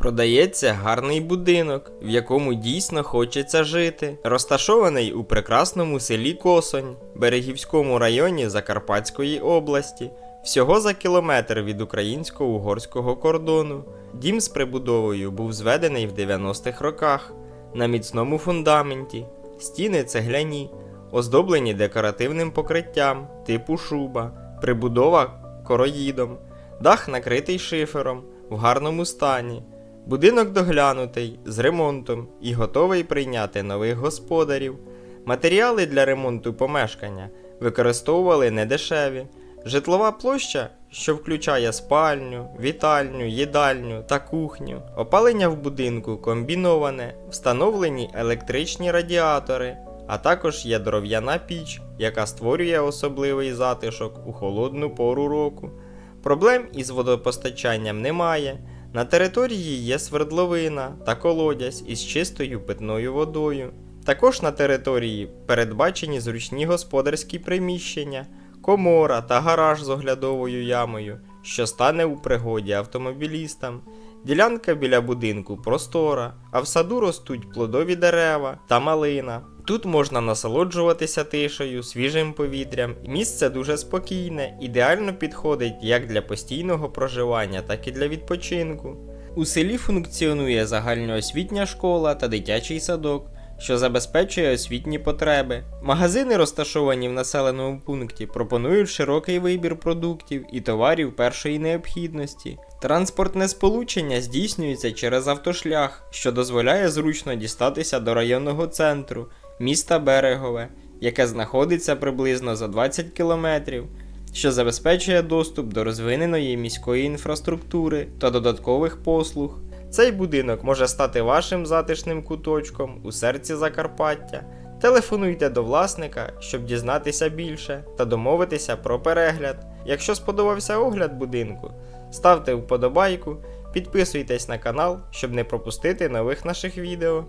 Продається гарний будинок, в якому дійсно хочеться жити, розташований у прекрасному селі Косонь, Берегівському районі Закарпатської області, всього за кілометр від українсько-угорського кордону. Дім з прибудовою був зведений в 90-х роках на міцному фундаменті, стіни цегляні, оздоблені декоративним покриттям типу шуба, прибудова короїдом, дах накритий шифером в гарному стані. Будинок доглянутий з ремонтом і готовий прийняти нових господарів. Матеріали для ремонту помешкання використовували недешеві. Житлова площа, що включає спальню, вітальню, їдальню та кухню. Опалення в будинку комбіноване, встановлені електричні радіатори, а також є дров'яна піч, яка створює особливий затишок у холодну пору року. Проблем із водопостачанням немає. На території є свердловина та колодязь із чистою питною водою. Також на території передбачені зручні господарські приміщення, комора та гараж з оглядовою ямою, що стане у пригоді автомобілістам. Ділянка біля будинку простора, а в саду ростуть плодові дерева та малина. Тут можна насолоджуватися тишею, свіжим повітрям. Місце дуже спокійне, ідеально підходить як для постійного проживання, так і для відпочинку. У селі функціонує загальноосвітня школа та дитячий садок, що забезпечує освітні потреби. Магазини, розташовані в населеному пункті, пропонують широкий вибір продуктів і товарів першої необхідності. Транспортне сполучення здійснюється через автошлях, що дозволяє зручно дістатися до районного центру міста Берегове, яке знаходиться приблизно за 20 кілометрів, що забезпечує доступ до розвиненої міської інфраструктури та додаткових послуг. Цей будинок може стати вашим затишним куточком у серці Закарпаття. Телефонуйте до власника, щоб дізнатися більше та домовитися про перегляд. Якщо сподобався огляд будинку, ставте вподобайку, підписуйтесь на канал, щоб не пропустити нових наших відео.